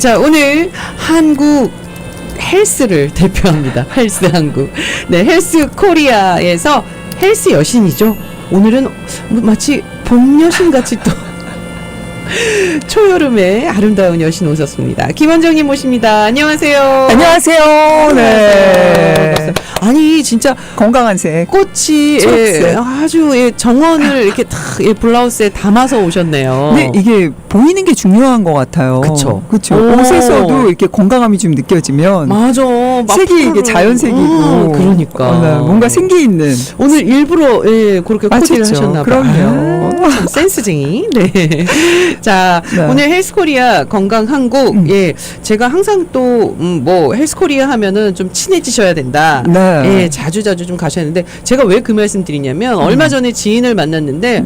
자, 오늘 한국 헬스를 대표합니다. 헬스 한국. 네, 헬스 코리아에서 헬스 여신이죠. 오늘은 마치 봄 여신 같이 또 초여름에 아름다운 여신 오셨습니다. 김원정님 모십니다. 안녕하세요. 안녕하세요. 네. 아니 진짜 건강한 색. 꽃이 예. 아주 예, 정원을 이렇게 탁 예, 블라우스에 담아서 오셨네요. 근데 이게 보이는 게 중요한 것 같아요. 그쵸. 그쵸. 오. 옷에서도 이렇게 건강함이 좀 느껴지면 맞아. 막 색이 이게. 자연색이고. 음, 그러니까 어, 네, 뭔가 생기 있는. 오늘 일부러 예, 그렇게 코디를 맞췄죠. 하셨나 봐요. 그럼요. 아, 참 센스쟁이. 네. 자, 네. 오늘 헬스코리아 건강 한국 음. 예, 제가 항상 또 음, 뭐 헬스코리아 하면은 좀 친해지셔야 된다. 네. 예, 자주 자주 좀 가셔야 되는데 제가 왜 그 말씀 드리냐면 음. 얼마 전에 지인을 만났는데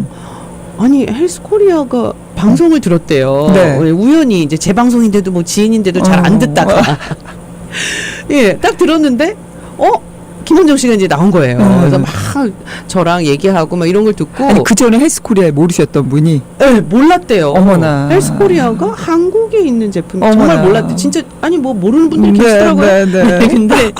아니 헬스코리아가 방송을 들었대요. 네. 예, 우연히 이제 제 방송인데도 뭐 지인인데도 잘안 어. 듣다가 예, 딱 들었는데 어 김원정 씨가 이제 나온 거예요. 음. 그래서 막 저랑 얘기하고 막 이런 걸 듣고 아니, 그 전에 헬스코리아에 모르셨던 분이. 예, 몰랐대요. 어머나. 헬스코리아가 한국에 있는 제품 어머나. 정말 몰랐대. 진짜 아니 뭐 모르는 분들이 네, 계시더라고요. 네, 네. 근데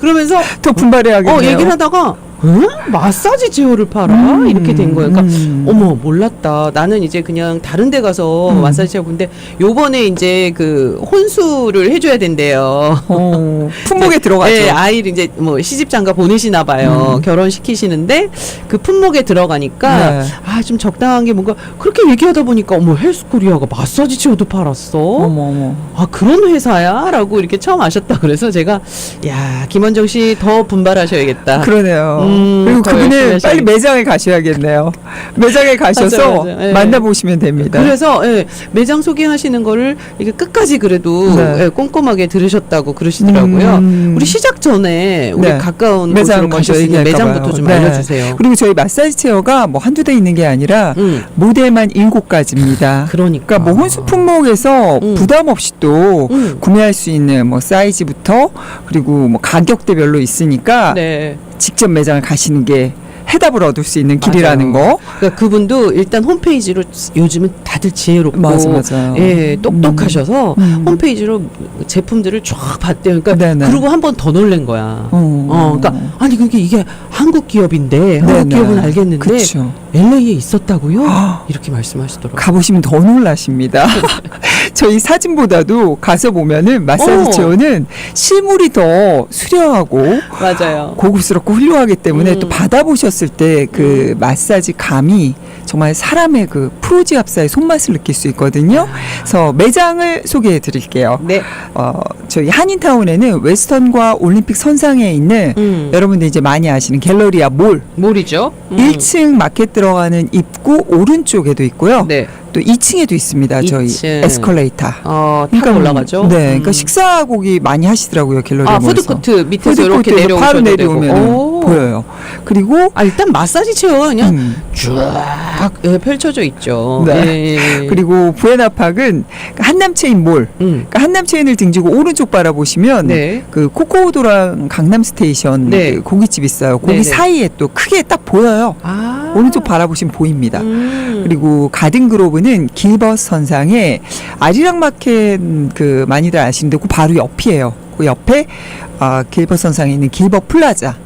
그러면서 더 분발해야겠네요. 어 얘기를 하다가 응? 마사지 제어를 팔아 음, 이렇게 된 거예요. 그러니까 음. 어머 몰랐다. 나는 이제 그냥 다른 데 가서 음. 마사지 제어 근데 요번에 이제 그 혼수를 해줘야 된대요. 어, 품목에 들어가죠. 네, 아이를 이제 뭐 시집장가 보내시나 봐요. 음. 결혼시키시는데 그 품목에 들어가니까 네. 아좀 적당한 게 뭔가 그렇게 얘기하다 보니까 어머 헬스코리아가 마사지 체어도 팔았어. 어머, 어머. 아 그런 회사야라고 이렇게 처음 아셨다 그래서 제가 야 김원정 씨 더 분발하셔야겠다. 그러네요. 음, 그리고 더 열심히 그분은. 빨리 매장에 가셔야겠네요. 매장에 가셔서 맞아요, 맞아요. 예. 만나보시면 됩니다. 그래서 예, 매장 소개하시는 거를 이게 끝까지 그래도 네. 예, 꼼꼼하게 들으셨다고 그러시더라고요. 음. 우리 시작 전에 우리 네. 가까운 매장 곳으로 먼저 가실 수 있는 얘기할까 매장부터 봐요. 좀 네. 알려주세요. 그리고 저희 마사지 체어가 뭐 한두 대 있는 게 아니라 음, 모델만 일곱 가지입니다. 그러니까. 그러니까 뭐 혼수 품목에서 음. 부담 없이 또 음. 구매할 수 있는 뭐 사이즈부터 그리고 뭐 가격대별로 있으니까 네. 직접 매장을 가시는 게 해답을 얻을 수 있는 길이라는 맞아요. 거. 그러니까 그분도 일단 홈페이지로 요즘은 다들 지혜롭고 맞아, 맞아. 예, 똑똑하셔서 음. 홈페이지로 제품들을 쫙 봤대요. 그러니까 네네. 그리고 한 번 더 놀란 거야. 어. 어, 그러니까 아니 그게 이게 한국 기업인데 한국 네네. 기업은 알겠는데 그쵸. LA에 있었다고요? 아. 이렇게 말씀하시더라고요. 가보시면 더 놀라십니다. 저희 사진보다도 가서 보면은 마사지 어. 체어는 실물이 더 수려하고 맞아요. 고급스럽고 훌륭하기 때문에 음. 또 받아보셨을 때 그 마사지 감이 정말 사람의 그 프로지압사의 손맛을 느낄 수 있거든요. 그래서 매장을 소개해 드릴게요. 네. 어, 저희 한인타운에는 웨스턴과 올림픽 선상에 있는 음. 여러분들 이제 많이 아시는 갤러리아 몰 몰이죠. 음. 1층 마켓 들어가는 입구 오른쪽에도 있고요. 네. 또 2층에도 있습니다. 저희 2층. 에스컬레이터. 어, 타고 올라가죠. 네, 그러니까 음. 식사 고기 많이 하시더라고요 갤러리아 아, 몰에서. 푸드코트 밑에서 이렇게 푸드코트에서 바로 내려오셔도 되고. 내려오면 오. 보여요. 그리고 아, 일단 마사지 체어가 그냥 음, 쫙 예, 펼쳐져 있죠. 네. 예, 예. 그리고 부에나팍은 한남체인 몰. 음. 그러니까 한남체인을 등지고 오른쪽 바라보시면 네. 그 코코도랑 강남 스테이션 네. 그 고깃집 있어요. 거기 네네. 사이에 또 크게 딱 보여요. 아. 오른쪽 바라보시면 보입니다. 음. 그리고 가든 그로브는 길벗 선상에 아리랑 마켓 그 많이들 아시는데 그 바로 옆이에요. 그 옆에 아, 길벗 선상에 있는 길벗 플라자.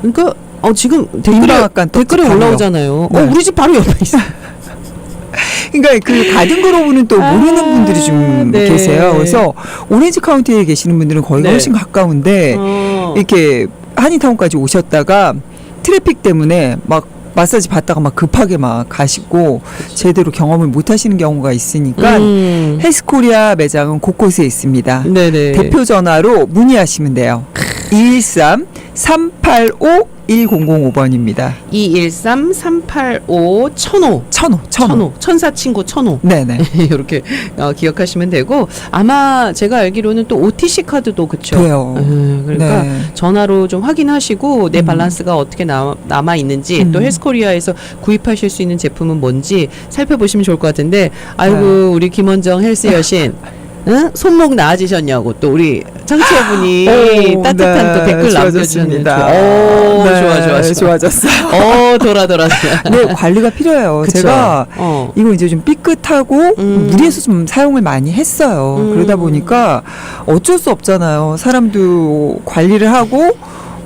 그러니까 어 지금 댓글에 댓글에. 올라오잖아요. 네. 어 우리 집 바로 옆에 있어. 그러니까 그 가든 그로브는 또 아, 모르는 분들이 좀 네. 계세요. 그래서 오렌지 카운티에 계시는 분들은 거기가 네. 훨씬 가까운데 어. 이렇게 한인타운까지 오셨다가 트래픽 때문에 막 마사지 받다가 막 급하게 막 가시고 제대로 경험을 못 하시는 경우가 있으니까 음. 헬스코리아 매장은 곳곳에 있습니다. 네네. 대표 전화로 문의하시면 돼요. 213 385 1005번입니다. 213 385 1005 천호, 천호. 천호 천사 친구 천호 네네. 이렇게 어, 기억하시면 되고 아마 제가 알기로는 또 OTC 카드도 그쵸. 돼요. 음, 그러니까 네. 전화로 좀 확인하시고 내 음. 밸런스가 어떻게 남, 남아 있는지 음. 또 헬스코리아에서 구입하실 수 있는 제품은 뭔지 살펴보시면 좋을 것 같은데 아이고 네. 우리 김원정 헬스 여신 응? 손목 나아지셨냐고 또 우리 청취자분이 오, 따뜻한 또 네, 댓글 좋아졌습니다. 남겨주셨는데 오 네, 좋아 좋아 좋아 좋아졌어요. 어 돌아 돌아 네, 관리가 필요해요. 그쵸? 제가 어. 이거 이제 좀 삐끗하고 음. 무리해서 좀 사용을 많이 했어요. 음. 그러다 보니까 어쩔 수 없잖아요. 사람도 관리를 하고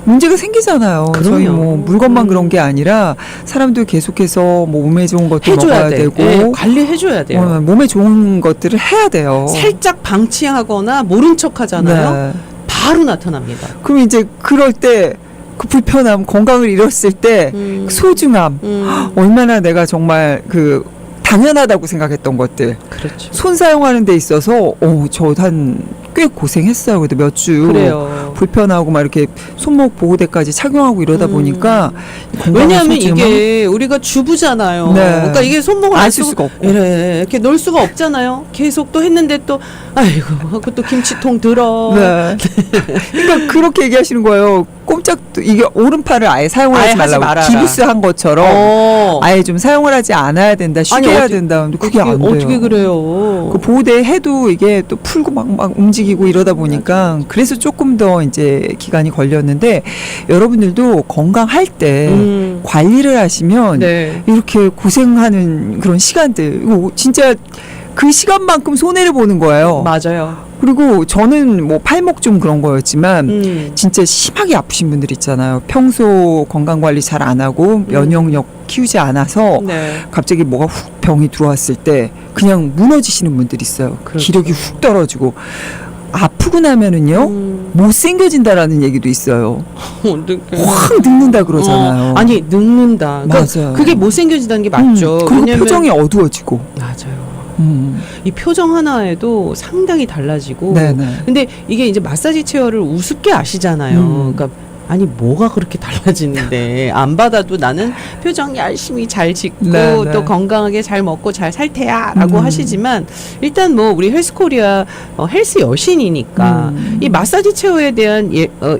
문제가 생기잖아요. 저희 그럼요. 뭐 물건만 음. 그런 게 아니라 사람도 계속해서 뭐 몸에 좋은 것도 해줘야 먹어야 돼 되고 예, 관리해 줘야 돼요 어, 몸에 좋은 것들을 해야 돼요. 살짝 방치하거나 모른 척하잖아요 네. 바로 나타납니다 그럼 이제 그럴 때 그 불편함, 건강을 잃었을 때 음. 그 소중함, 음, 얼마나 내가 정말 그 당연하다고 생각했던 것들 그렇죠 손 사용하는 데 있어서 어, 저한 꽤 고생했어요. 그래도 몇 주 불편하고 막 이렇게 손목 보호대까지 착용하고 이러다 음. 보니까 왜냐하면 이게 우리가 주부잖아요. 네. 그러니까 이게 손목을 안 쓰고 수가 없고. 이래 이렇게 놀 수가 없잖아요. 계속 또 했는데 또 아이고 하고 또 김치통 들어. 네. 그러니까 그렇게 얘기하시는 거예요. 꼼짝도 이게 오른팔을 아예 사용을 아예 하지 하지 말라고 말아라. 기부스 한 것처럼 어. 아예 좀 사용을 하지 않아야 된다. 쉬게 아니, 해야 어떻게- 된다. 근데 그게 어떻게, 안 돼요. 어떻게 그래요? 그 보호대 해도 이게 또 풀고 막, 막 움직 이고 이러다 보니까 그래서 조금 더 이제 기간이 걸렸는데 여러분들도 건강할 때 음. 관리를 하시면 네. 이렇게 고생하는 그런 시간들 이거 진짜 그 시간만큼 손해를 보는 거예요. 맞아요. 그리고 저는 뭐 팔목 좀 그런 거였지만 음. 진짜 심하게 아프신 분들 있잖아요. 평소 건강 관리 잘 안 하고 면역력 키우지 않아서 네. 갑자기 뭐가 훅 병이 들어왔을 때 그냥 무너지시는 분들이 있어요. 그렇죠. 기력이 훅 떨어지고 아프고 나면은요 음. 못생겨진다라는 얘기도 있어요. 어떡해. 확 늙는다 그러잖아요. 어, 아니 늙는다. 그러니까 맞아요. 그게 못생겨진다는 게 맞죠. 음, 그리고 왜냐면- 표정이 어두워지고. 맞아요. 음. 이 표정 하나에도 상당히 달라지고. 네네. 근데 이게 이제 마사지 체어를 우습게 아시잖아요. 음. 그러니까 아니 뭐가 그렇게 달라지는데 안 받아도 나는 표정 열심히 잘 짓고 네, 네. 또 건강하게 잘 먹고 잘 살 테야라고 음. 하시지만 일단 뭐 우리 헬스코리아 어, 헬스 여신이니까 음. 이 마사지 체어에 대한 예, 어,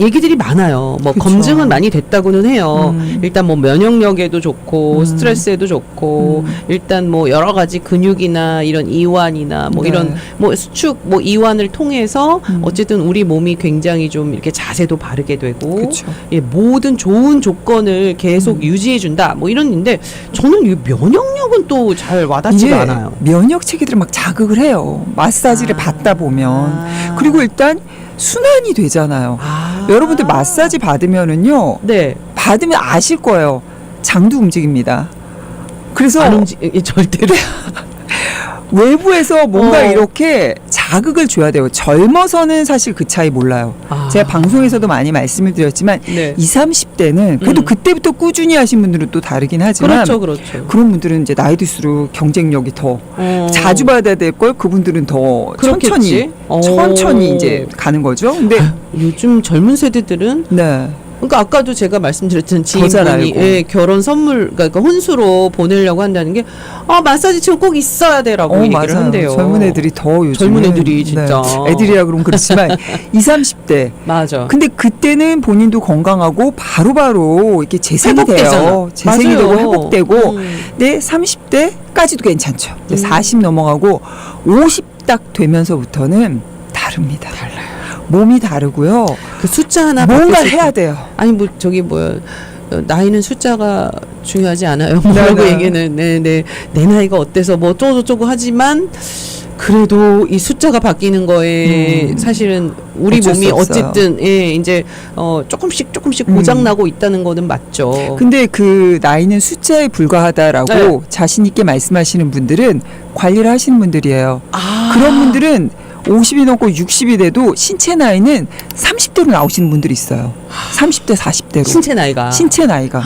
얘기들이 많아요. 뭐 그쵸. 검증은 많이 됐다고는 해요. 음. 일단 뭐 면역력에도 좋고 음. 스트레스에도 좋고 음. 일단 뭐 여러 가지 근육이나 이런 이완이나 뭐 네. 이런 뭐 수축 뭐 이완을 통해서 음. 어쨌든 우리 몸이 굉장히 좀 이렇게 자세도 바르게 되고. 예, 모든 좋은 조건을 계속 음. 유지해 준다 뭐 이런 인데 저는 이 면역력은 또 잘 와닿지가 않아요. 면역 체계들을 막 자극을 해요. 마사지를 아. 받다 보면 아. 그리고 일단 순환이 되잖아요. 아. 여러분들 마사지 받으면은요 네. 받으면 아실 거예요. 장도 움직입니다. 그래서 안 움직 예, 절대로 외부에서 뭔가 어. 이렇게 자극을 줘야 돼요. 젊어서는 사실 그 차이 몰라요. 아. 제가 방송에서도 많이 말씀을 드렸지만 네. 20, 30대는 그래도 음. 그때부터 꾸준히 하신 분들은 또 다르긴 하지만 그렇죠, 그렇죠. 런 분들은 이제 나이 들수록 경쟁력이 더 어. 자주 받아야 될 걸 그분들은 더 그렇겠지. 천천히 어. 천천히 이제 가는 거죠. 근데 요즘 젊은 세대들은 네. 그러니까 아까도 제가 말씀드렸던 지인분이. 예, 결혼 선물 그러니까 혼수로 보내려고 한다는 게 아 마사지 체험 꼭 있어야 돼라고 어 얘기를 맞아요. 한대요. 젊은 애들이 더 요즘 젊은 애들이 진짜. 애들이라 그러면 그렇지만 20, 30대 맞아. 근데 그때는 본인도 건강하고 바로바로 이렇게 재생이 회복되잖아. 돼요. 재생이 맞아요. 되고 회복되고 음. 근데 30대까지도 괜찮죠. 이제 음. 40 넘어가고 50 딱 되면서부터는 다릅니다. 달라요. 몸이 다르고요. 그 숫자 하나 뭔가 해야 때- 돼요. 아니 뭐 저기 뭐야 어, 나이는 숫자가 중요하지 않아요. 뭐라고 네, 네. 얘기는 네네 내 나이가 어때서 뭐 어쩌고저쩌고 하지만 그래도 이 숫자가 바뀌는 거에 음. 사실은 우리 어쩔 몸이 없어요. 어쨌든 예 이제 어 조금씩 조금씩 음. 고장 나고 있다는 거는 맞죠. 근데 그 나이는 숫자에 불과하다라고 네. 자신 있게 말씀하시는 분들은 관리를 하시는 분들이에요. 아. 그런 분들은 50이 넘고 60이 돼도 신체 나이는 30대로 나오시는 분들이 있어요. 30대, 40대로. 신체 나이가 신체 나이가.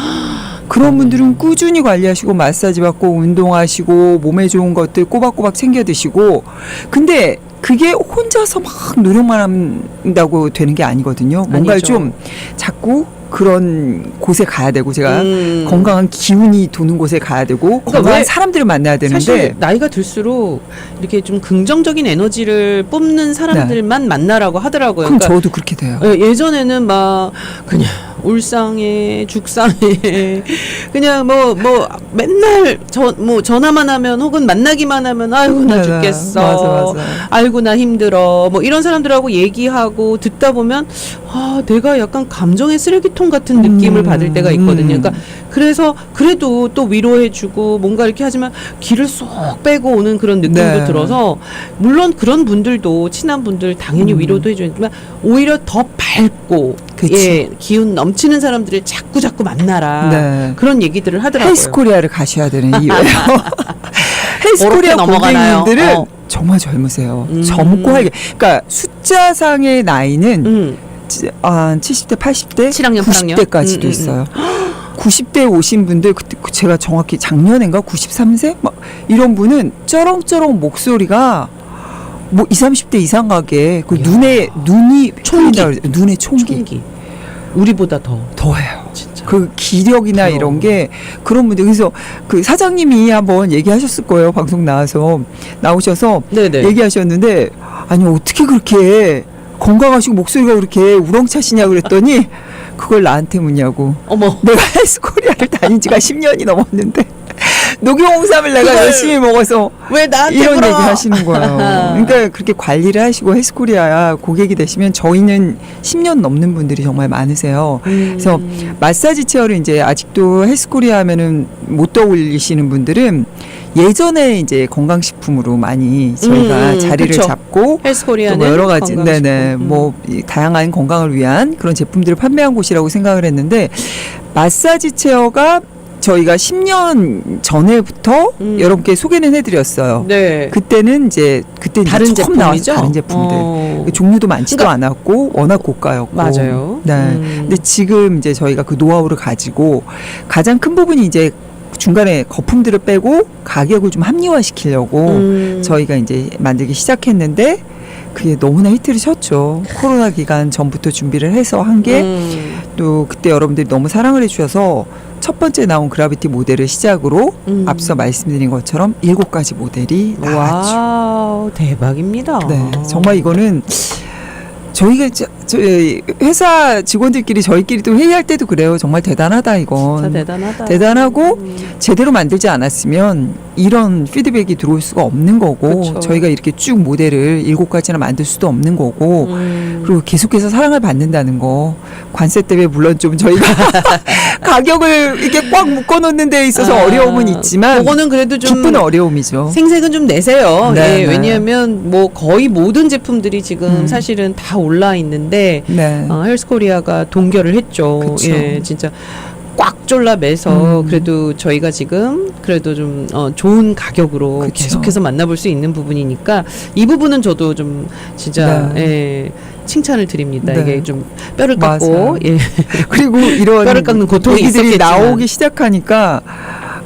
그런 분들은 꾸준히 관리하시고 마사지 받고 운동하시고 몸에 좋은 것들 꼬박꼬박 챙겨 드시고 근데 그게 혼자서 막 노력만 한다고 되는 게 아니거든요. 뭔가 아니죠. 좀 자꾸 그런 곳에 가야 되고 제가 음. 건강한 기운이 도는 곳에 가야 되고 건강한 왜 사람들을 만나야 되는데 사실 나이가 들수록 이렇게 좀 긍정적인 에너지를 뿜는 사람들만 만나라고 하더라고요. 그럼 그러니까 저도 그렇게 돼요. 예, 예전에는 막 그냥 울상에 죽상에 그냥 뭐 뭐 맨날 저뭐 전화만 하면 혹은 만나기만 하면 아이고 나 맞아. 죽겠어. 맞아, 맞아. 아이고 나 힘들어. 뭐 이런 사람들하고 얘기하고 듣다 보면 아 내가 약간 감정의 쓰레기 통 같은 느낌을 음, 받을 때가 있거든요. 음. 그러니까 그래서 그래도 또 위로해주고 뭔가 이렇게 하지만 기를 쏙 빼고 오는 그런 느낌도 네. 들어서 물론 그런 분들도 친한 분들 당연히 음. 위로도 해주지만 오히려 더 밝고 그치. 예 기운 넘치는 사람들을 자꾸 자꾸 만나라 네. 그런 얘기들을 하더라고요. 헬스 코리아를 가셔야 되는 이유예요. 헬스 그렇게 코리아 넘어가나요? 고객님들은 어. 정말 젊으세요. 음. 젊고 활기. 그러니까 숫자상의 나이는 음, 지- 아, 70대, 80대, 7학년, 8학년? 90대까지도 음, 음, 있어요. 90대 오신 분들 그때 그 제가 정확히 작년인가 93세 막 이런 분은 쩌렁쩌렁 목소리가 뭐 20, 30대 이상 가게 그 이야. 눈에 눈이 총기. 눈에 총기, 총기 우리보다 더 더해요. 진짜. 그 기력이나 부러워. 이런 게 그런 분들 그래서 그 사장님이 한번 얘기하셨을 거예요 방송 나와서 나오셔서 네네. 얘기하셨는데 아니 어떻게 그렇게 건강하시고 목소리가 그렇게 우렁차시냐 그랬더니 그걸 나한테 묻냐고 어머. 내가 헬스코리아를 다닌 지가 10년이 넘었는데 녹용홍삼을 내가 열심히 먹어서 왜 나한테 이런 물어? 얘기 하시는 거예요. 그러니까 그렇게 관리를 하시고 헬스코리아 고객이 되시면 저희는 10년 넘는 분들이 정말 많으세요. 음. 그래서 마사지 체어를 이제 아직도 헬스코리아 하면은 못 떠올리시는 분들은 예전에 이제 건강식품으로 많이 저희가 음, 자리를 그쵸. 잡고 또 헬스코리아는 뭐 여러 가지. 네네 음. 뭐이 다양한 건강을 위한 그런 제품들을 판매한 곳이라고 생각을 했는데 마사지 체어가 저희가 10년 전에부터 음. 여러분께 소개는 해드렸어요. 네. 그때는 이제 그때 이제 다른 처음 제품이죠. 나왔어요. 다른 제품들. 어. 그 종류도 많지도 그러니까- 않았고 워낙 고가였고 맞아요. 네. 음. 근데 지금 이제 저희가 그 노하우를 가지고 가장 큰 부분이 이제 중간에 거품들을 빼고 가격을 좀 합리화시키려고 음. 저희가 이제 만들기 시작했는데 그게 너무나 히트를 쳤죠. 코로나 기간 전부터 준비를 해서 한 게또 음. 그때 여러분들이 너무 사랑을 해주셔서 첫 번째 나온 그라비티 모델을 시작으로 음. 앞서 말씀드린 것처럼 일곱 가지 모델이 나왔죠. 와우 대박입니다. 네, 정말 이거는 저희가 저, 저 회사 직원들끼리 저희끼리도 회의할 때도 그래요. 정말 대단하다 이건. 대단하다. 대단하고 음. 제대로 만들지 않았으면 이런 피드백이 들어올 수가 없는 거고 그쵸. 저희가 이렇게 쭉 모델을 일곱 가지나 만들 수도 없는 거고 음. 그리고 계속해서 사랑을 받는다는 거 관세 때문에 물론 좀 저희가 가격을 이렇게 꽉 묶어놓는 데 있어서 아, 어려움은 있지만 그거는 그래도 좀 기쁜 어려움이죠. 생색은 좀 내세요. 네, 예, 네. 왜냐하면 뭐 거의 모든 제품들이 지금 음. 사실은 다 올라 있는데 네. 어, 헬스코리아가 동결을 했죠. 그쵸. 예, 진짜 꽉 졸라 매서 음. 그래도 저희가 지금 그래도 좀 어, 좋은 가격으로 그쵸. 계속해서 만나볼 수 있는 부분이니까 이 부분은 저도 좀 진짜 네. 예, 칭찬을 드립니다. 네. 이게 좀 뼈를 깎고 맞아요. 예. 그리고 이런 뼈를 깎는 고통이 얘기들이 있었겠지만. 나오기 시작하니까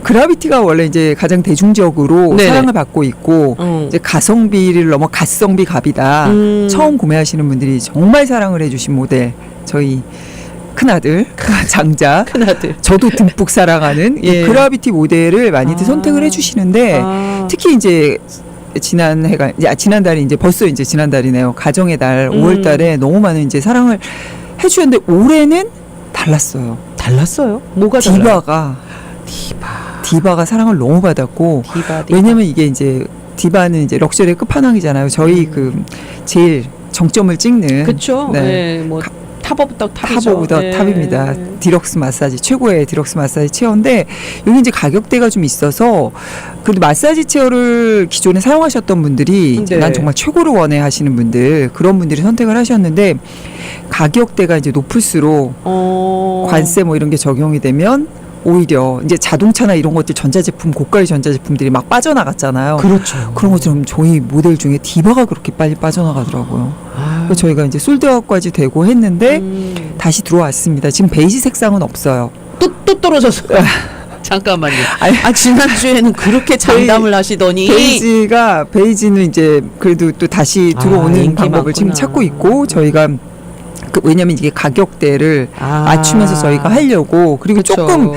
그라비티가 원래 이제 가장 대중적으로 네네. 사랑을 받고 있고 어. 이제 가성비를 넘어 가성비 갑이다. 음. 처음 구매하시는 분들이 정말 사랑을 해주신 모델 저희 큰아들 장자 큰아들. 저도 듬뿍 사랑하는 이 예. 그라비티 모델을 많이들 아. 선택을 해주시는데 아. 특히 이제 지난 해가 이제 아, 지난달이 이제 벌써 이제 지난달이네요 가정의 달 음. 5월달에 너무 많은 이제 사랑을 해주셨는데 올해는 달랐어요 달랐어요. 뭐가 달라요? 디바가 디바. 디바가 사랑을 너무 받았고 디바. 디바. 왜냐면 이게 이제 디바는 이제 럭셔리의 끝판왕이잖아요 저희 음. 그 제일 정점을 찍는 그쵸. 네. 네. 뭐탑 오브 더 탑이죠. 탑 오브 더 네. 탑입니다. 디럭스 마사지 최고의 디럭스 마사지 체어인데 여기 이제 가격대가 좀 있어서 그래도 마사지 체어를 기존에 사용하셨던 분들이 네. 난 정말 최고를 원해 하시는 분들 그런 분들이 선택을 하셨는데 가격대가 이제 높을수록 어. 관세 뭐 이런 게 적용이 되면 오히려 이제 자동차나 이런 것들 전자제품 고가의 전자제품들이 막 빠져나갔잖아요. 그렇죠. 그런 것처럼 저희 모델 중에 디바가 그렇게 빨리 빠져나가더라고요. 아. 그래서 저희가 이제 솔드아웃까지 되고 했는데 음. 다시 들어왔습니다. 지금 베이지 색상은 없어요. 또, 또 떨어졌어. 잠깐만요. 아니, 아, 지난주에는 그렇게 장담을 하시더니. 베이지가 베이지는 이제 그래도 또 다시 아, 들어오는 인기 방법을 지금 많구나. 찾고 있고 저희가 그 왜냐면 이게 가격대를 아. 맞추면서 저희가 하려고 그리고 그쵸. 조금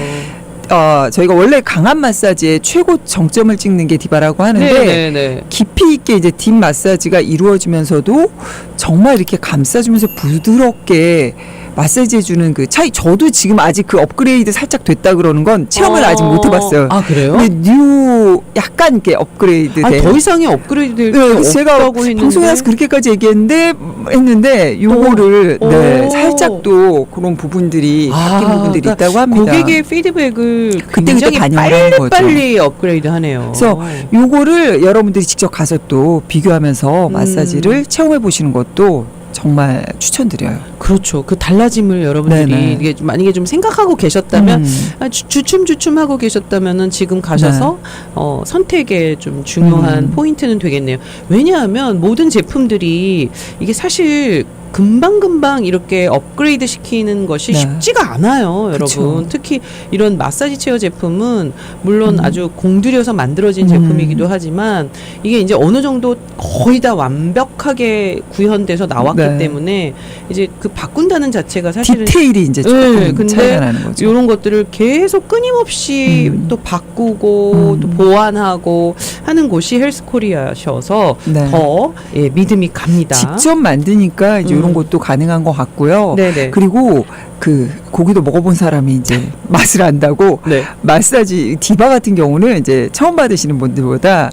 어 저희가 원래 강한 마사지의 최고 정점을 찍는 게 디바라고 하는데 네네네. 깊이 있게 이제 딥 마사지가 이루어지면서도 정말 이렇게 감싸주면서 부드럽게 마사지 해주는 그 차이 저도 지금 아직 그 업그레이드 살짝 됐다 그러는 건 체험을 어. 아직 못 해봤어요. 아 그래요? 근데 뉴 약간 이렇게 업그레이드 아, 된. 더 이상의 업그레이드 될게 네, 제가 방송에 나서 그렇게까지 얘기했는데 했는데 요거를 오. 네, 오. 살짝 또 그런 부분들이 바뀐 부분들이 그러니까 있다고 합니다. 고객의 피드백을 그때 굉장히 빨리. 빨리 업그레이드 하네요. 그래서 요거를 여러분들이 직접 가서 또 비교하면서 음. 마사지를 체험해 보시는 것도 정말 추천드려요. 그렇죠. 그 달라짐을 여러분들이 네네. 이게 좀 만약에 좀 생각하고 계셨다면 음. 아, 주, 주춤주춤 하고 계셨다면은 지금 가셔서 어, 선택에 좀 중요한 네. 음. 포인트는 되겠네요. 왜냐하면 모든 제품들이 이게 사실 금방금방 이렇게 업그레이드 시키는 것이 네. 쉽지가 않아요, 그쵸. 여러분. 특히 이런 마사지 체어 제품은 물론 음. 아주 공들여서 만들어진 음. 제품이기도 하지만 이게 이제 어느 정도 거의 다 완벽하게 구현돼서 나왔기 네. 때문에 이제 그 바꾼다는 자체가 사실은 디테일이 이제 네, 조금 근데 차이가 나는 거죠. 이런 것들을 계속 끊임없이 음. 또 바꾸고 음. 또 보완하고 하는 곳이 헬스코리아셔서 네. 더 예, 믿음이 갑니다. 직접 만드니까 이제 음. 이런 것도 가능한 것 같고요. 네네. 그리고 그 고기도 먹어본 사람이 이제 맛을 안다고 네. 마사지 디바 같은 경우는 이제 처음 받으시는 분들보다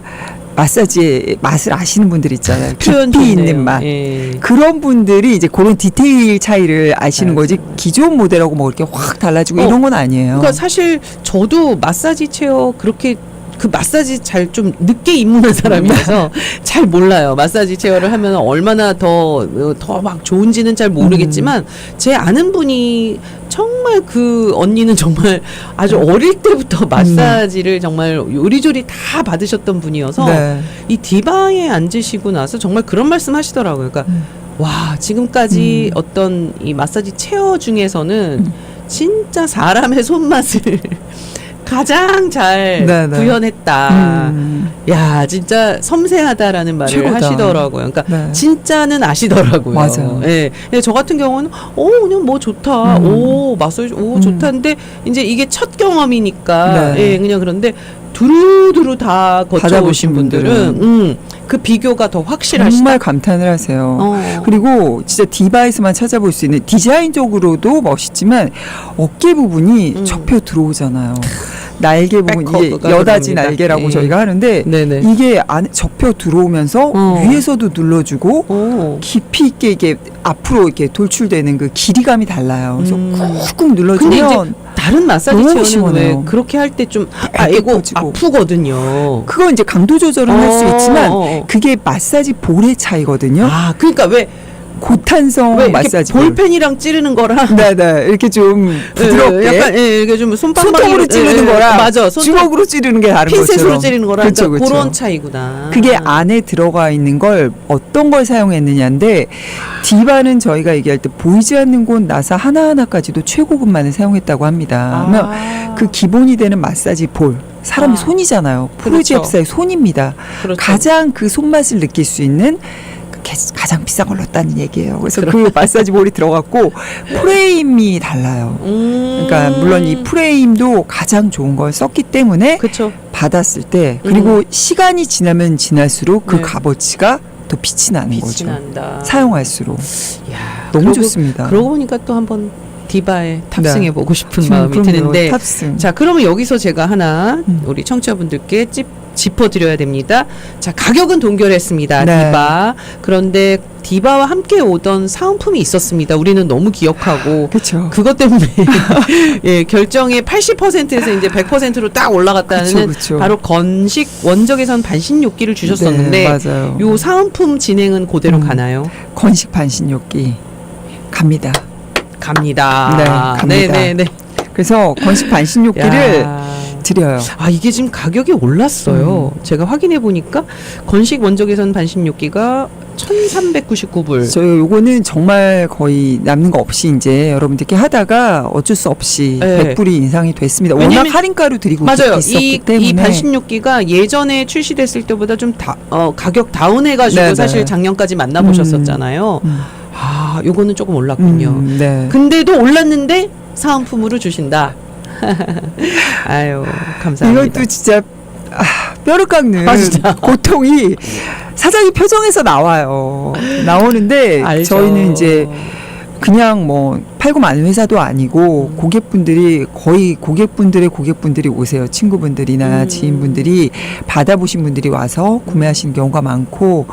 마사지의 맛을 아시는 분들 있잖아요. 깊이. 있는 맛. 예. 그런 분들이 이제 그런 디테일 차이를 아시는 거지. 기존 모델하고 뭐 이렇게 확 달라지고 어, 이런 건 아니에요. 그러니까 사실 저도 마사지 체어 그렇게 그 마사지 잘 좀 늦게 입문한 사람이라서 잘 몰라요. 마사지 체어를 하면 얼마나 더 더 막 좋은지는 잘 모르겠지만 음. 제 아는 분이 정말 그 언니는 정말 아주 어릴 때부터 마사지를 정말 요리조리 다 받으셨던 분이어서 네. 이 디바에 앉으시고 나서 정말 그런 말씀 하시더라고요. 그러니까 음. 와 지금까지 음. 어떤 이 마사지 체어 중에서는 음. 진짜 사람의 손맛을 가장 잘 네, 네. 구현했다. 음. 야 진짜 섬세하다라는 말을 최고다. 하시더라고요. 그러니까 네. 진짜는 아시더라고요. 맞아요. 예. 근데 저 같은 경우는 오 그냥 뭐 좋다. 음. 오 마사지 오 음. 좋다는데 이제 이게 첫 경험이니까 네. 예 그냥 그런데 두루두루 다 거쳐오신 분들은 분들은 음, 그 비교가 더 확실하시다. 정말 감탄을 하세요. 어. 그리고 진짜 디바에서만 찾아볼 수 있는 디자인적으로도 멋있지만 어깨 부분이 음. 접혀 들어오잖아요. 날개 부분 이게 들어옵니다. 날개라고 예. 저희가 하는데 네네. 이게 안에 접혀 들어오면서 어. 위에서도 눌러주고 오. 깊이 있게 이게 앞으로 이렇게 돌출되는 그 길이감이 달라요. 그래서 음. 꾹꾹 눌러주면 다른 마사지 너무 체어는 왜 시원해요. 그렇게 할 때 좀 아 이거 퍼지고. 아프거든요. 그거 이제 강도 조절은 할수 어, 있지만 어, 어. 그게 마사지 볼의 차이거든요. 아 그러니까 왜 고탄성 마사지 볼. 볼펜이랑 찌르는 거랑 네네 이렇게 좀 부드럽게 예, 약간 예, 이렇게 좀 손톱으로 찌르는 예, 예, 거랑 맞아 손톱 주먹으로 찌르는 게 다른 핀셋으로 것처럼 찌르는 거랑 그쵸, 그쵸. 그런 차이구나. 그게 안에 들어가 있는 걸 어떤 걸 사용했느냐인데 디바는 저희가 얘기할 때 보이지 않는 곳 나사 하나하나까지도 최고급만을 사용했다고 합니다. 아, 그 기본이 되는 마사지 볼 사람이 아. 손이잖아요. 그렇죠. 프로지앱사의 손입니다. 그렇죠. 가장 그 손맛을 느낄 수 있는 가장 비싼 걸 넣었다는 얘기예요. 그래서 그 마사지 볼이 들어갔고 프레임이 달라요. 음. 그러니까 물론 이 프레임도 가장 좋은 걸 썼기 때문에 그렇죠. 받았을 때 그리고 시간이 지나면 지날수록 그 네. 값어치가 더 빛이 나는 빛이 거죠. 난다. 사용할수록 야, 너무 그러고- 좋습니다. 그러고 보니까 또 한번 디바에 탑승해 보고 싶은 지금 마음이 그럼요. 드는데 탑승. 자, 그러면 여기서 제가 하나 음. 우리 청취자분들께 찝, 짚어드려야 됩니다. 자, 가격은 동결했습니다. 네. 디바. 그런데 디바와 함께 오던 사은품이 있었습니다. 우리는 너무 기억하고 그렇죠. 그것 때문에 예, 결정의 80%에서 이제 100%로 딱 올라갔다는 그쵸, 그쵸. 바로 건식 원적에선 반신욕기를 주셨었는데 네, 맞아요. 요 사은품 진행은 그대로 음. 가나요? 건식 반신욕기 갑니다. 갑니다. 네, 갑니다. 네, 네, 네. 그래서 건식 반신욕기를 야. 드려요. 아 이게 지금 가격이 올랐어요. 제가 확인해 보니까 건식 원적외선 반신욕기가 1,399불. 저 요거는 정말 거의 남는 거 없이 이제 여러분들께 하다가 어쩔 수 없이 네. 100불이 인상이 됐습니다. 워낙 할인가로 드리고 맞아요. 있었기 이, 때문에 이 반신욕기가 예전에 출시됐을 때보다 좀 다, 어, 가격 다운해가지고 네네. 사실 작년까지 만나보셨었잖아요. 음. 아, 요거는 조금 올랐군요. 음, 네. 근데도 올랐는데 사은품으로 주신다. 아유, 감사합니다. 이것도 진짜 아, 뼈를 깎는 아, 진짜. 고통이 사장님 표정에서 나와요. 나오는데 알죠. 저희는 이제 그냥 뭐 팔고 마는 회사도 아니고 음. 고객분들이 거의 고객분들의 고객분들이 오세요. 친구분들이나 음. 지인분들이 받아보신 분들이 와서 구매하시는 경우가 많고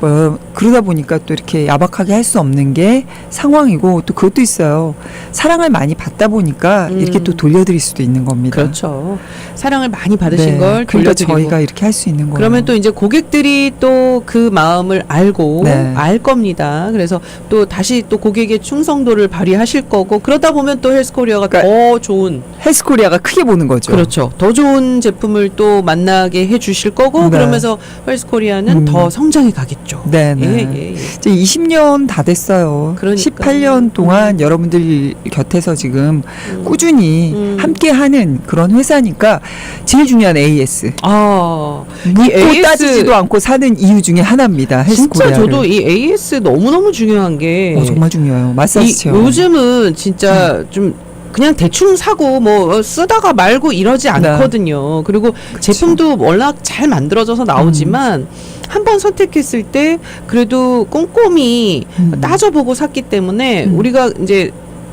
뭐 그러다 보니까 또 이렇게 야박하게 할 수 없는 게 상황이고 또 그것도 있어요. 사랑을 많이 받다 보니까 음. 이렇게 또 돌려드릴 수도 있는 겁니다. 그렇죠. 사랑을 많이 받으신 네. 걸 그러니까 돌려드리고. 저희가 이렇게 할 수 있는 거예요. 그러면 또 이제 고객들이 또 그 마음을 알고 네. 알 겁니다. 그래서 또 다시 또 고객의 충성도를 발휘하실 거고 그러다 보면 또 헬스코리아가 그러니까 더 좋은 헬스코리아가 크게 보는 거죠. 그렇죠. 더 좋은 제품을 또 만나게 해 주실 거고 네. 그러면서 헬스코리아는 음. 더 성장해 가겠죠. 네, 네. 예, 예, 예. 이제 20년 다 됐어요. 그러니까요. 18년 동안 여러분들 곁에서 지금 음. 꾸준히 음. 함께 하는 그런 회사니까 제일 중요한 AS. 아, 묻고 AS 따지지도 않고 사는 이유 중에 하나입니다. 진짜 헬스코리아를. 저도 이 AS 너무 너무 중요한 게 어, 정말 중요해요. 마사지 이, 체험. 요즘은 진짜 좀 그냥 대충 사고 뭐 어, 쓰다가 말고 이러지 네. 않거든요. 그리고 제품도 워낙 잘 만들어져서 나오지만 음. 한번 선택했을 때 그래도 꼼꼼히 음. 따져보고 샀기 때문에 음. 우리가 이제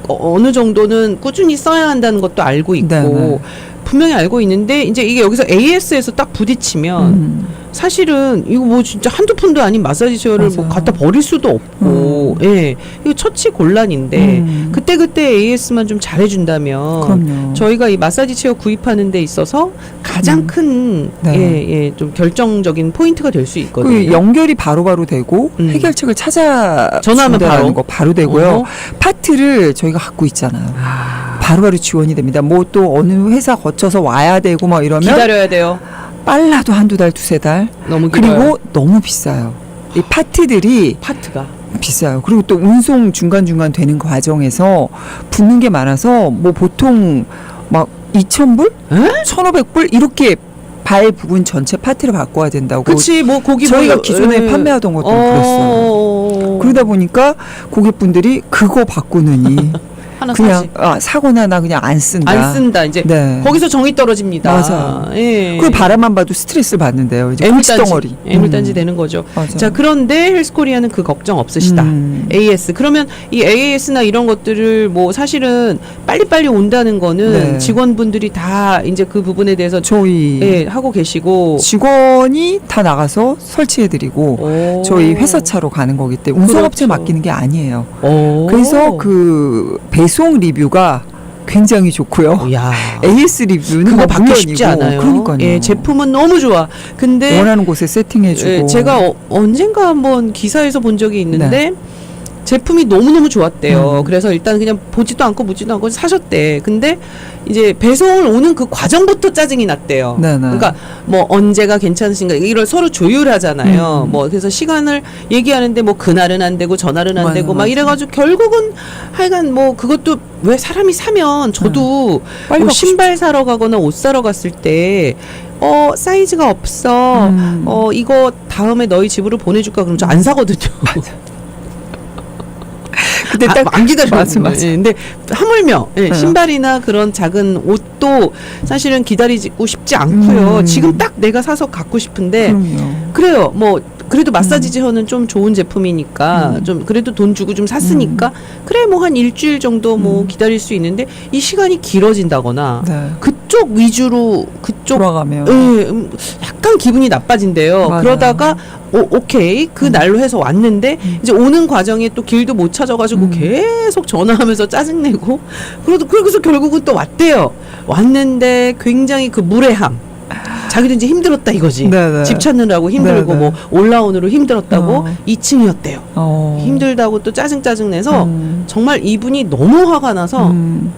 어- 어느 정도는 꾸준히 써야 한다는 것도 알고 있고 네, 네. 분명히 알고 있는데 이제 이게 여기서 AS에서 딱 부딪히면 음. 사실은 이거 뭐 진짜 한두 푼도 아닌 마사지 체어를 뭐 맞아요. 갖다 버릴 수도 없고 예 이거 처치 곤란인데 음. 그때 그때 AS만 좀 잘해준다면 그럼요. 저희가 이 마사지 체어 구입하는 데 있어서 가장 음. 큰 네. 예, 예, 좀 결정적인 포인트가 될 수 그 있거든요. 연결이 바로바로 되고 음. 해결책을 찾아 전화하면 바로? 거 바로 되고요. 어허. 파트를 저희가 갖고 있잖아요. 아, 바로바로 지원이 됩니다. 뭐 또 어느 회사 거쳐서 와야 되고 막 이러면 기다려야 돼요. 빨라도 한두 달, 두세 달. 너무 길어요. 그리고 너무 비싸요. 이 파트들이 파트가 비싸요. 그리고 또 운송 중간중간 되는 과정에서 붙는 게 많아서 뭐 보통 막 2,000불? 에? 1,500불? 이렇게 발 부분 전체 파트를 바꿔야 된다고. 그치 뭐 고기 저희가 뭐, 기존에 예. 판매하던 것도 어, 그랬어요. 그러다 보니까 고객분들이 그거 바꾸느니 하나 그냥 사지. 아, 사거나 나 그냥 안 쓴다. 안 쓴다 이제 네. 거기서 정이 떨어집니다. 맞아요. 예. 그 바람만 봐도 스트레스 받는데요. 이제 애물단지, 덩어리. 애물단지 되는 거죠. 맞아요. 자 그런데 헬스코리아는 그 걱정 없으시다. 음. AS 그러면 이 AS나 이런 것들을 뭐 사실은 빨리빨리 온다는 거는 네. 직원분들이 다 이제 그 부분에 대해서 저희 예, 하고 계시고 직원이 다 나가서 설치해드리고 오. 저희 회사 차로 가는 거기 때문에 운송업체 그렇죠. 맡기는 게 아니에요. 오. 그래서 그 배송 리뷰가 굉장히 좋고요. 야 AS 리뷰는 그거 뭐 받기 물론이고 쉽지 않아요. 그러니까요. 예, 제품은 너무 좋아. 근데 원하는 곳에 세팅해주고 예, 제가 어, 언젠가 한번 기사에서 본 적이 있는데 제품이 너무너무 좋았대요. 음. 그래서 일단 그냥 보지도 않고 묻지도 않고 사셨대. 근데 이제 배송을 오는 그 과정부터 짜증이 났대요. 네네. 그러니까 뭐 언제가 괜찮으신가 이걸 서로 조율하잖아요. 음. 뭐 그래서 시간을 얘기하는데 뭐 그날은 안 되고 전날은 안 맞아, 되고 막 맞아. 이래가지고 결국은 하여간 뭐 그것도 왜 사람이 사면 저도 빨리 뭐 신발 사러 가거나 옷 사러 갔을 때 어 사이즈가 없어. 음. 어 이거 다음에 너희 집으로 보내줄까 그럼 저 안 사거든요. 아, 딱안 기다려. 맞아, 맞아. 예, 근데 하물며 예, 네. 신발이나 그런 작은 옷도 사실은 기다리고 싶지 않고요. 음. 지금 딱 내가 사서 갖고 싶은데 그럼요. 그래요. 뭐 그래도 마사지 제어는 좀 좋은 제품이니까 음. 좀 그래도 돈 주고 좀 샀으니까 그래 뭐 한 일주일 정도 뭐 음. 기다릴 수 있는데 이 시간이 길어진다거나 네. 그쪽 위주로 그쪽 돌아가면 예, 음, 약간 기분이 나빠진대요. 맞아요. 그러다가 오, 오케이 그 음. 날로 해서 왔는데 음. 이제 오는 과정에 또 길도 못 찾아가지고 음. 계속 전화하면서 짜증내고 그래도 그래서 결국은 또 왔대요. 왔는데 굉장히 그 무례함. 자기도 이제 힘들었다 이거지. 네네. 집 찾느라고 힘들고 네네. 뭐 올라오느라 힘들었다고 어. 2층이었대요. 어. 힘들다고 또 짜증 짜증 내서 음. 정말 이분이 너무 화가 나서 음.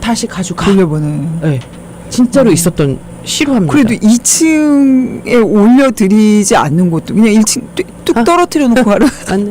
다시 가지고 가. 돌려보내. 네. 진짜로 음. 있었던 실화입니다. 그래도 2층에 올려드리지 않는 것도 그냥 1층 뚝 아. 떨어뜨려 놓고. 맞네.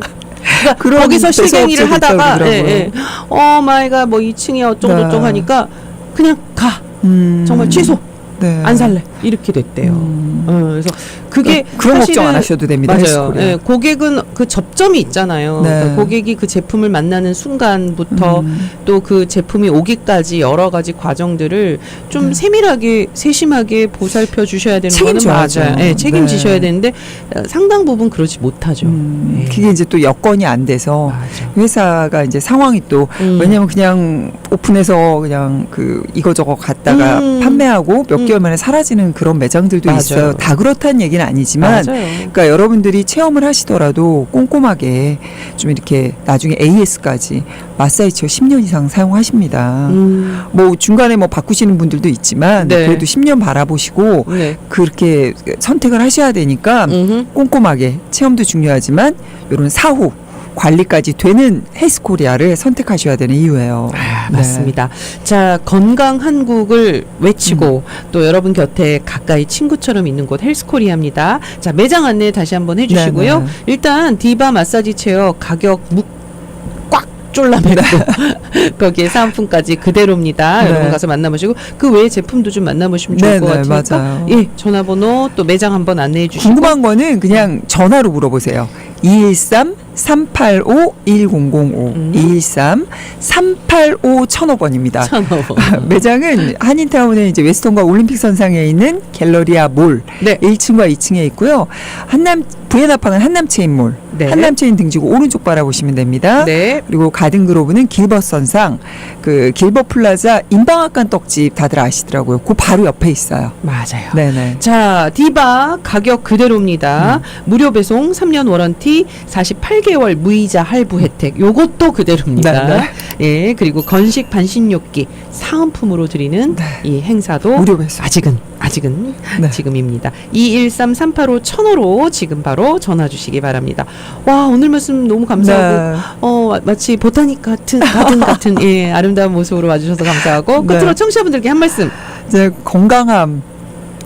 그러니까 거기서 실갱이를 하다가 예. 예. 어 마이가 뭐 2층이야 어쩌고 네. 저쩌고 하니까 그냥 가 음. 정말 취소 네. 안 살래 이렇게 됐대요. 음. 어, 그래서 그게 그런 걱정 안 하셔도 됩니다. 맞아요. 예, 고객은 그 접점이 있잖아요. 네. 그러니까 고객이 그 제품을 만나는 순간부터 음. 또그 제품이 오기까지 여러 가지 과정들을 좀 네. 세밀하게 세심하게 보살펴 주셔야 되는 책임져야죠. 맞아요. 예, 책임지셔야 네. 되는데 어, 상당 부분 그러지 못하죠. 음, 예. 그게 이제 또 여건이 안 돼서 맞아. 회사가 이제 상황이 또 음. 왜냐면 그냥 오픈해서 그냥 그 이거저거 갖다가 음. 판매하고 몇 음. 개월 만에 사라지는 그런 매장들도 맞아요. 있어요. 다 그렇다는 얘기는 아니지만 맞아요. 그러니까 여러분들이 체험을 하시더라도 꼼꼼하게 좀 이렇게 나중에 AS까지 마사지 체어 10년 이상 사용하십니다. 음. 뭐 중간에 뭐 바꾸시는 분들도 있지만 네. 그래도 10년 바라보시고 네. 그렇게 선택을 하셔야 되니까 음흠. 꼼꼼하게 체험도 중요하지만 이런 사후 관리까지 되는 헬스코리아를 선택하셔야 되는 이유예요. 아, 네. 맞습니다. 자, 건강 한국을 외치고 또 여러분 곁에 가까이 친구처럼 있는 곳 헬스코리아입니다. 자, 매장 안내 다시 한번 해주시고요. 네, 네. 일단 디바 마사지 체어 가격 묵꽉 졸라매고 거기에 사은품까지 그대로입니다. 네. 여러분 가서 만나보시고 그 외에 제품도 좀 만나보시면 좋을 네, 것 네, 같으니까 맞아요. 예 전화번호 또 매장 한번 안내해 주시고 궁금한 거는 그냥 전화로 물어보세요. 213 385 1005 음. 213 385 1005번입니다. 천원 매장은 한인타운의 이제 웨스턴과 올림픽 선상에 있는 갤러리아 몰 네. 1층과 2층에 있고요. 한남 부에나팡은 한남체인몰 네. 한남체인 등지고 오른쪽 바라보시면 됩니다. 네. 그리고 가든그로브는 길버 선상 그 길버 플라자 인방앗간 떡집 다들 아시더라고요. 그 바로 옆에 있어요. 맞아요. 네네. 자, 디바 가격 그대로입니다. 무료 배송, 3년 워런티, 48개 월 무이자 할부 혜택. 요것도 그대로입니다. 네, 예, 그리고 건식 반신욕기 사은품으로 드리는 이 행사도 무료 배송. 아직은 아직은 네. 지금입니다. 213-385 1005 지금 바로 전화 주시기 바랍니다. 와, 오늘 말씀 너무 감사하고 네. 어, 마치 보타닉 같은 가든 같은 예, 아름다운 모습으로 와 주셔서 감사하고 네. 끝으로 청취자분들께 한 말씀. 이제 건강함,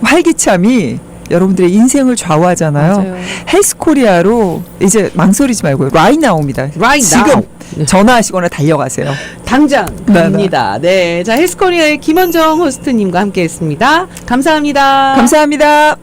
활기참이 여러분들의 인생을 좌우하잖아요. 맞아요. 헬스코리아로 이제 망설이지 말고요. 라인 나옵니다. Right 지금 now. 네. 전화하시거나 달려가세요. 당장 네, 갑니다. 네. 자, 헬스코리아의 김원정 호스트님과 함께 했습니다. 감사합니다. 감사합니다.